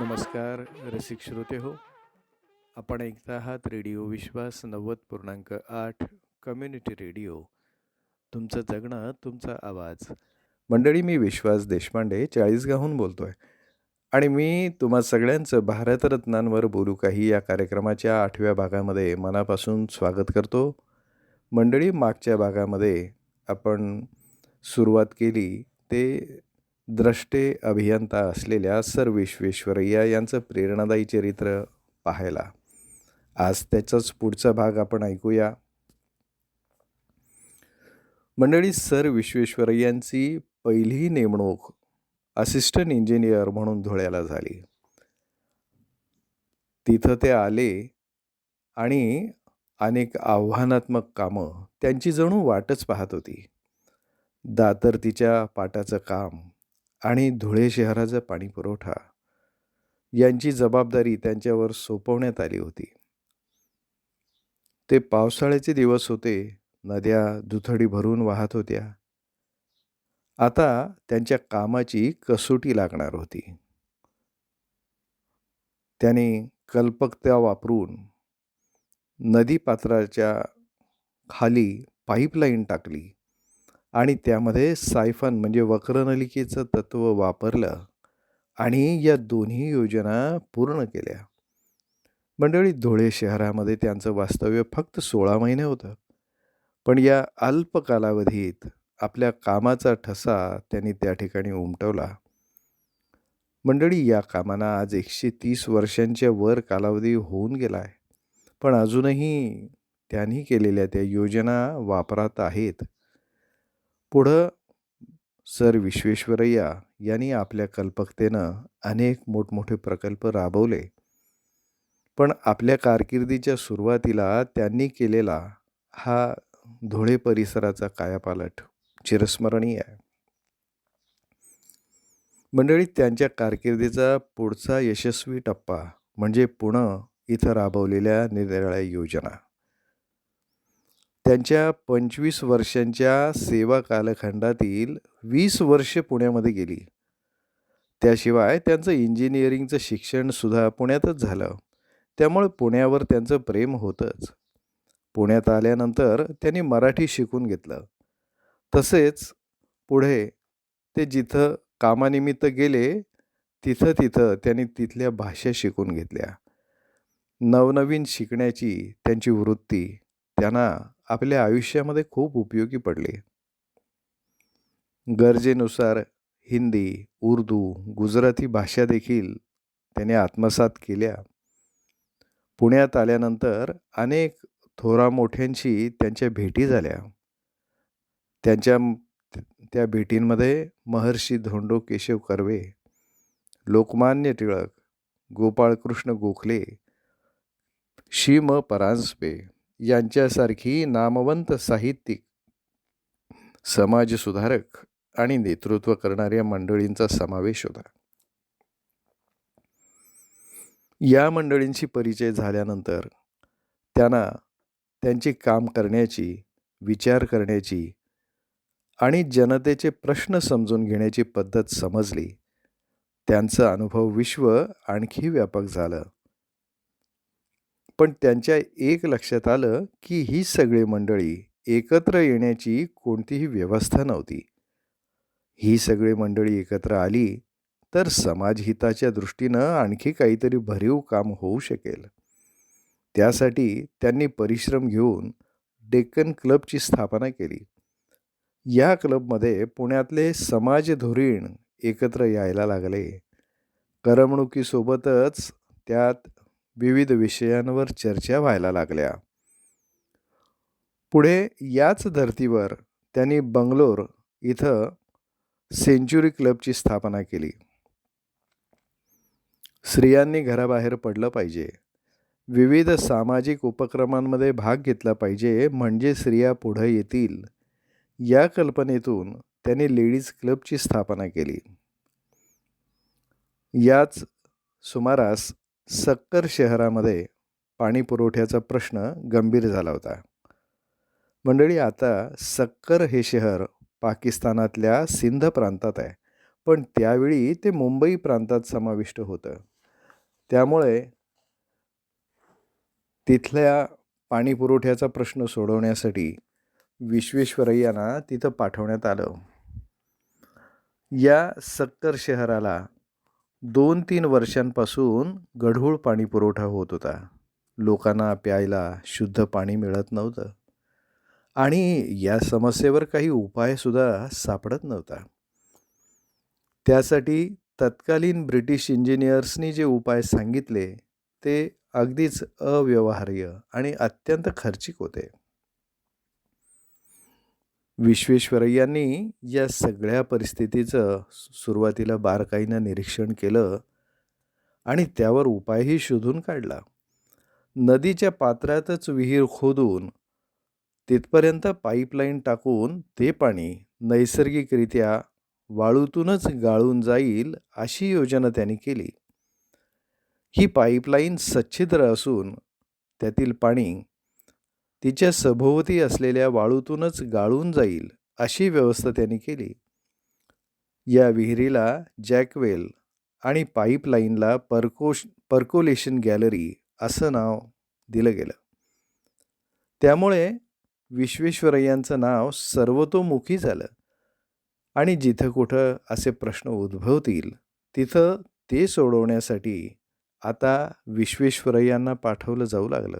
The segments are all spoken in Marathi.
नमस्कार रसिक श्रोते हो. आपण ऐकता आहात रेडिओ विश्वास नव्वद पूर्णांक आठ कम्युनिटी रेडिओ. तुमचं जगणं तुमचा आवाज. मंडळी मी विश्वास देशपांडे चाळीसगावहून बोलतो आहे आणि मी तुम्हा सगळ्यांचं भारतरत्नांवर बोलू काही या कार्यक्रमाच्या आठव्या भागामध्ये मनापासून स्वागत करतो. मंडळी मागच्या भागामध्ये आपण सुरुवात केली ते द्रष्टे अभियंता असलेल्या सर विश्वेश्वरय्या यांचं प्रेरणादायी चरित्र पाहायला. आज त्याचाच पुढचा भाग आपण ऐकूया. मंडळी सर विश्वेश्वरय्यांची पहिली नेमणूक असिस्टंट इंजिनियर म्हणून धुळ्याला झाली. तिथं ते आले आणि अनेक आव्हानात्मक कामं त्यांची जणू वाटच पाहत होती. दातर तिच्या पाटाचं काम आणि धुळे शहराचा पाणीपुरवठा यांची जबाबदारी त्यांच्यावर सोपवण्यात आली होती. ते पावसाळ्याचे दिवस होते नद्या दुथडी भरून वाहत होत्या. आता त्यांच्या कामाची कसोटी लागणार होती. त्याने कल्पकता वापरून नदीपात्राच्या खाली पाईपलाईन टाकली. आणि त्यामध्ये सायफन म्हणजे वक्रनलिकेचं तत्त्व वापरलं आणि या दोन्ही योजना पूर्ण केल्या. मंडळी धुळे शहरामध्ये त्यांचं वास्तव्य फक्त सोळा महिने होतं. पण या अल्प कालावधीत आपल्या कामाचा ठसा त्यांनी त्या ठिकाणी उमटवला. मंडळी या कामांना आज एकशे तीस वर्षांच्या वर कालावधी होऊन गेला आहे पण अजूनही त्यांनी केलेल्या त्या योजना वापरात आहेत. पुढं सर विश्वेश्वरय्या यांनी आपल्या कल्पकतेनं अनेक मोठमोठे प्रकल्प राबवले. पण आपल्या कारकिर्दीच्या सुरुवातीला त्यांनी केलेला हा धुळे परिसराचा कायापालट चिरस्मरणीय आहे. मंडळी त्यांच्या कारकिर्दीचा पुढचा यशस्वी टप्पा म्हणजे पुणं इथं राबवलेल्या निरनिराळ्या योजना. त्यांच्या पंचवीस वर्षांच्या सेवा कालखंडातील वीस वर्षे पुण्यामध्ये गेली. त्याशिवाय त्यांचं इंजिनिअरिंगचं शिक्षणसुद्धा पुण्यातच झालं. त्यामुळे पुण्यावर त्यांचं प्रेम होतंच. पुण्यात आल्यानंतर त्यांनी मराठी शिकून घेतलं. तसेच पुढे ते जिथं कामानिमित्त गेले तिथं तिथं त्यांनी तिथल्या भाषा शिकून घेतल्या. नवनवीन शिकण्याची त्यांची वृत्ती त्यांना आपल्या आयुष्यामध्ये खूप उपयोगी पडली. गरजेनुसार हिंदी उर्दू गुजराती भाषा देखील त्याने आत्मसात केल्या. पुण्यात आल्यानंतर अनेक थोरा मोठ्यांशी त्यांच्या भेटी झाल्या. त्यांच्या त्या भेटींमध्ये महर्षी धोंडो केशव कर्वे लोकमान्य टिळक गोपाळकृष्ण गोखले शी म परांजपे यांच्यासारखी नामवंत साहित्यिक समाजसुधारक आणि नेतृत्व करणाऱ्या मंडळींचा समावेश होता. या मंडळींशी परिचय झाल्यानंतर त्यांना त्यांचे काम करण्याची विचार करण्याची आणि जनतेचे प्रश्न समजून घेण्याची पद्धत समजली. त्यांचा अनुभव विश्व आणखी व्यापक झालं. पण त्यांच्या एक लक्षात आलं की ही सगळी मंडळी एकत्र येण्याची कोणतीही व्यवस्था नव्हती. ही सगळी मंडळी एकत्र आली तर समाजहिताच्या दृष्टीनं आणखी काहीतरी भरीव काम होऊ शकेल. त्यासाठी त्यांनी परिश्रम घेऊन डेक्कन क्लबची स्थापना केली. या क्लबमध्ये पुण्यातले समाज धोरीण एकत्र यायला लागले. करमणुकीसोबतच त्यात विविध विषयांवर चर्चा व्हायला लागल्या. पुढे याच धर्तीवर त्यांनी बंगलोर इथं सेंच्युरी क्लबची स्थापना केली. स्त्रियांनी घराबाहेर पडलं पाहिजे. विविध सामाजिक उपक्रमांमध्ये भाग घेतला पाहिजे म्हणजे स्त्रिया पुढं येतील. या कल्पनेतून त्यांनी लेडीज क्लबची स्थापना केली. याच सुमारास सक्कर शहरामध्ये पाणी पुरवठ्याचा प्रश्न गंभीर झाला होता. मंडळी आता सक्कर हे शहर पाकिस्तानातल्या सिंध प्रांतात आहे. पण त्यावेळी ते मुंबई प्रांतात समाविष्ट होतं. त्यामुळे तिथल्या पाणी पुरवठ्याचा प्रश्न सोडवण्यासाठी विश्वेश्वरय्यांना तिथं पाठवण्यात आलं. या सक्कर शहराला दोन तीन वर्षांपासून गढूळ पाणी पुरवठा होत होता. लोकांना प्यायला शुद्ध पाणी मिळत नव्हतं. आणि या समस्येवर काही उपायसुद्धा सापडत नव्हता. त्यासाठी तत्कालीन ब्रिटिश इंजिनियर्सनी जे उपाय सांगितले ते अगदीच अव्यवहार्य आणि अत्यंत खर्चिक होते. विश्वेश्वरय्यांनी या सगळ्या परिस्थितीचं सुरुवातीला बारकाईनं निरीक्षण केलं आणि त्यावर उपायही शोधून काढला. नदीच्या पात्रातच विहीर खोदून तिथपर्यंत पाईपलाईन टाकून ते पाणी नैसर्गिकरित्या वाळूतूनच गाळून जाईल अशी योजना त्यांनी केली. ही पाईपलाईन सच्छिद्र असून त्यातील पाणी तिच्या सभोवती असलेल्या वाळूतूनच गाळून जाईल अशी व्यवस्था त्यांनी केली. या विहिरीला जॅकवेल आणि पाईपलाईनला पर्कोश पर्कोलेशन गॅलरी असं नाव दिलं गेलं. त्यामुळे विश्वेश्वरय्यांचं नाव सर्वतोमुखी झालं आणि जिथं कुठं असे प्रश्न उद्भवतील तिथं ते सोडवण्यासाठी आता विश्वेश्वरय्यांना पाठवलं जाऊ लागलं.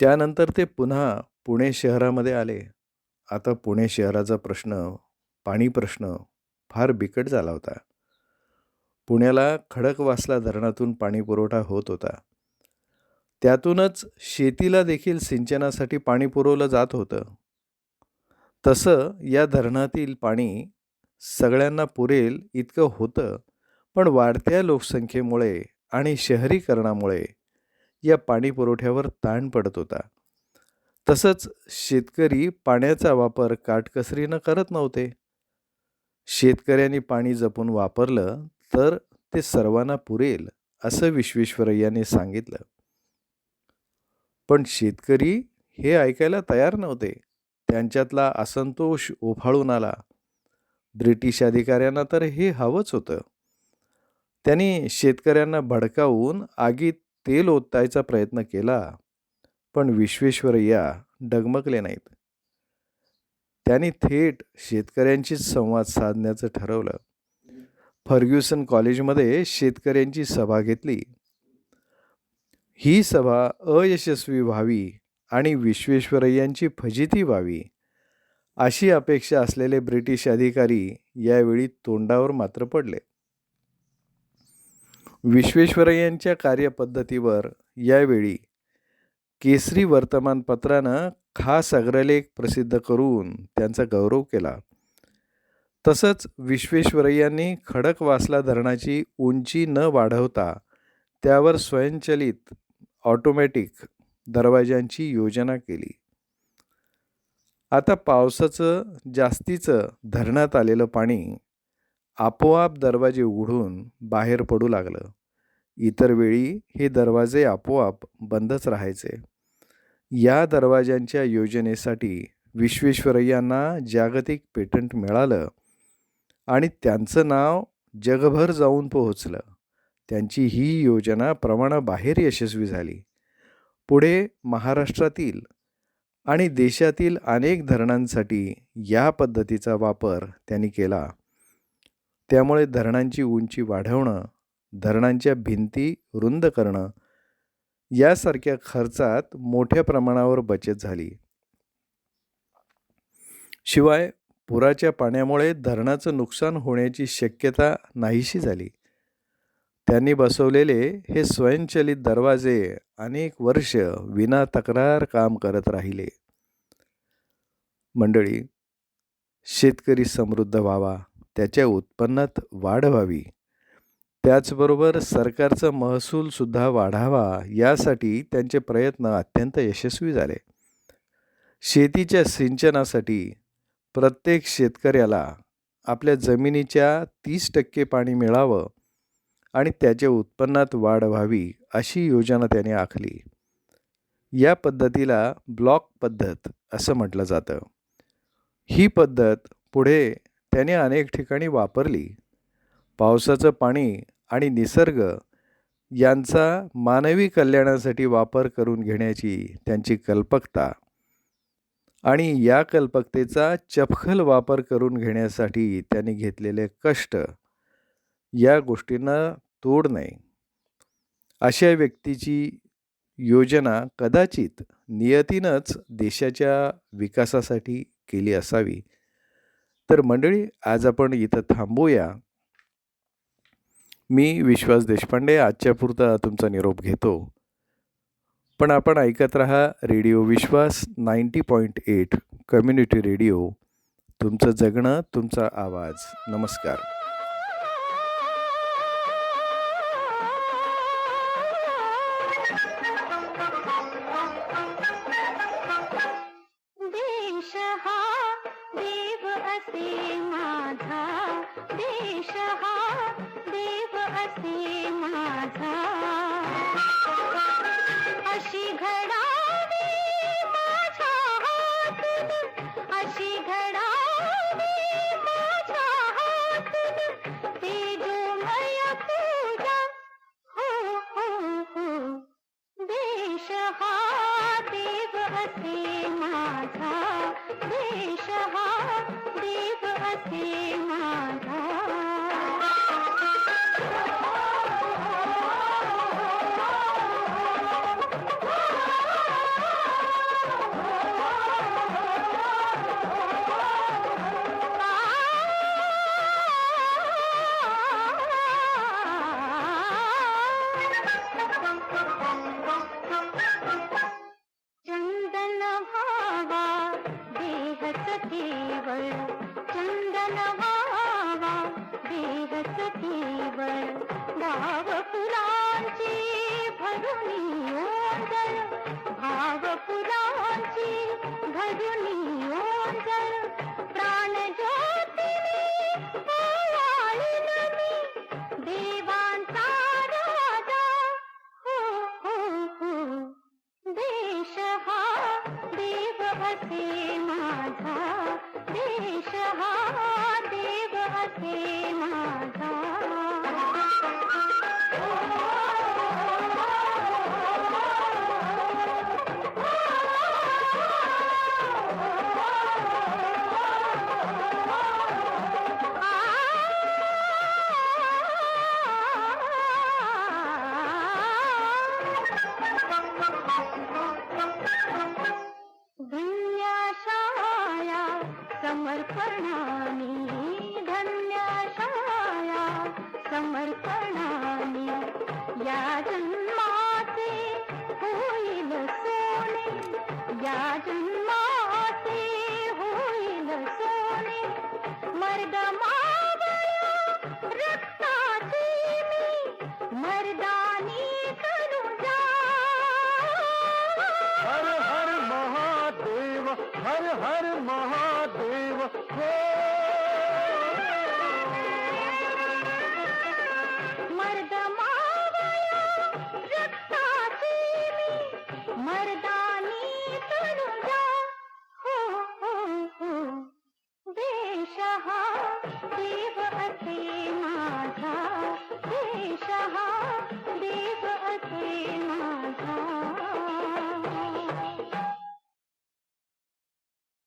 त्यानंतर ते पुन्हा पुणे शहरामध्ये आले. आता पुणे शहराचा प्रश्न पाणी प्रश्न फार बिकट झाला होता. पुण्याला खडकवासला धरणातून पाणी पुरवठा होत होता. त्यातूनच शेतीला देखील सिंचनासाठी पाणी पुरवलं जात होतं. तसं या धरणातील पाणी सगळ्यांना पुरेल इतकं होतं पण वाढत्या लोकसंख्येमुळे आणि शहरीकरणामुळे या पाणी पुरवठ्यावर ताण पडत होता. तसंच शेतकरी पाण्याचा वापर काटकसरीनं करत नव्हते. शेतकऱ्यांनी पाणी जपून वापरलं तर ते सर्वांना पुरेल असं विश्वेश्वरय्याने सांगितलं. पण शेतकरी हे ऐकायला तयार नव्हते. त्यांच्यातला असंतोष ओफाळून आला. ब्रिटिश अधिकाऱ्यांना तर हे हवंच होतं. त्यांनी शेतकऱ्यांना भडकावून आगीत तेल ओतायचा प्रयत्न केला पण विश्वेश्वरय्या डगमगले नाहीत. त्यांनी थेट शेतकऱ्यांशीच संवाद साधण्याचं ठरवलं. फर्ग्युसन कॉलेजमध्ये शेतकऱ्यांची सभा घेतली. ही सभा अयशस्वी व्हावी आणि विश्वेश्वरय्यांची फजिती व्हावी अशी अपेक्षा असलेले ब्रिटिश अधिकारी यावेळी तोंडावर मात्र पडले. विश्वेश्वरय्यांच्या कार्यपद्धतीवर यावेळी केसरी वर्तमानपत्रानं खास अग्रलेख प्रसिद्ध करून त्यांचा गौरव केला. तसंच विश्वेश्वरय्यांनी खडकवासला धरणाची उंची न वाढवता त्यावर स्वयंचलित ऑटोमॅटिक दरवाज्यांची योजना केली. आता पावसाचं जास्तीचं धरणात आलेलं पाणी आपोआप दरवाजे उघडून बाहेर पडू लागलं. इतर वेळी हे दरवाजे आपोआप बंदच राहायचे. या दरवाजांच्या योजनेसाठी विश्वेश्वरय्यांना जागतिक पेटंट मिळालं आणि त्यांचं नाव जगभर जाऊन पोहोचलं. त्यांची ही योजना प्रमाणाबाहेर यशस्वी झाली. पुढे महाराष्ट्रातील आणि देशातील अनेक धरणांसाठी या पद्धतीचा वापर त्यांनी केला. त्यामुळे धरणांची उंची वाढवणं धरणांच्या भिंती रुंद करणं यासारख्या खर्चात मोठ्या प्रमाणावर बचत झाली. शिवाय पुराच्या पाण्यामुळे धरणाचं नुकसान होण्याची शक्यता नाहीशी झाली. त्यांनी बसवलेले हे स्वयंचलित दरवाजे अनेक वर्ष विना तक्रार काम करत राहिले. मंडळी शेतकरी समृद्ध व्हावा त्याच्या उत्पन्नात वाढ व्हावी. त्याचबरोबर सरकारचा महसूलसुद्धा वाढावा यासाठी त्यांचे प्रयत्न अत्यंत यशस्वी झाले. शेतीच्या सिंचनासाठी प्रत्येक शेतकऱ्याला आपल्या जमिनीच्या तीस टक्के पाणी मिळावं आणि त्याच्या उत्पन्नात वाढ व्हावी अशी योजना त्याने आखली. या पद्धतीला ब्लॉक पद्धत असं म्हटलं जातं. ही पद्धत पुढे त्याने अनेक ठिकाणी वापरली. पावसाचं पाणी आणि निसर्ग यांचा मानवी कल्याणासाठी वापर करून घेण्याची त्यांची कल्पकता आणि या कल्पकतेचा चपखल वापर करून घेण्यासाठी त्यांनी घेतलेले कष्ट या गोष्टींना तोड नाही अशा व्यक्तीची योजना कदाचित नियतीनंच देशाच्या विकासासाठी केली असावी. तर मंडळी आज आपण इथं थांबूया. मी विश्वास देशपांडे आजच्या पुरता तुमचा निरोप घेतो. पण आपण ऐकत रहा radio Vishwas ninety point eight community radio. तुमचं जगणं तुमचा आवाज. नमस्कार. माझा अशी घडावी अशी घडावी माझ्या हातून तेजोमय पूजा, हो हो माझा, देश हा देव असे माझा। या